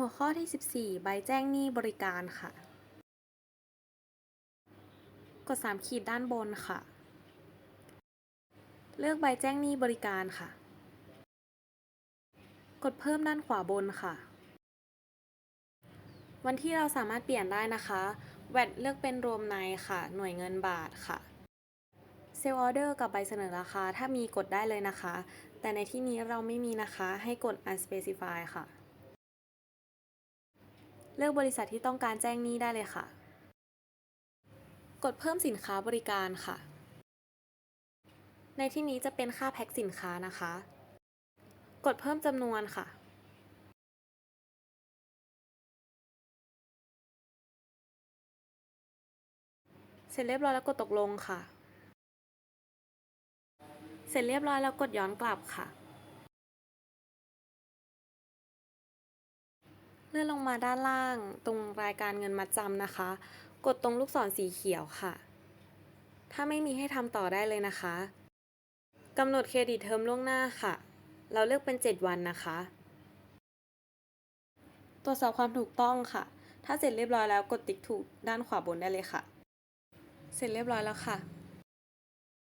หัวข้อที่ 14 ใบแจ้งหนี้บริการค่ะ กด 3 ขีดด้านบนค่ะ เลือกใบแจ้งหนี้บริการค่ะ กดเพิ่มด้านขวาบนค่ะ วันที่เราสามารถเปลี่ยนได้นะคะแวดเลือกเป็นรวมในค่ะ หน่วยเงินบาทค่ะเซลล์ออเดอร์กับใบเสนอราคา ถ้ามีกดได้เลยนะคะ แต่ในที่นี้เราไม่มีนะคะ ให้กด unspecify ค่ะ เลือกบริษัทที่ต้องการแจ้งหนี้ได้เลยค่ะ กดเพิ่มสินค้าบริการค่ะ ในที่นี้จะเป็นค่าแพ็คสินค้านะคะ กดเพิ่มจำนวนค่ะ เสร็จเรียบร้อยแล้วกดตกลงค่ะ เสร็จเรียบร้อยแล้วกดย้อนกลับค่ะ เลื่อนลงมาด้านล่างตรงรายการเงินมัดจำนะคะ กดตรงลูกศรสีเขียวค่ะ ถ้าไม่มีให้ทำต่อได้เลยนะคะกำหนดเครดิตเทอมล่วงหน้าค่ะ เราเลือกเป็น 7 วันนะคะ ตรวจสอบความถูกต้องค่ะ ถ้าเสร็จเรียบร้อยแล้วกดติ๊กถูกด้านขวาบนได้เลยค่ะ เสร็จเรียบร้อยแล้วค่ะ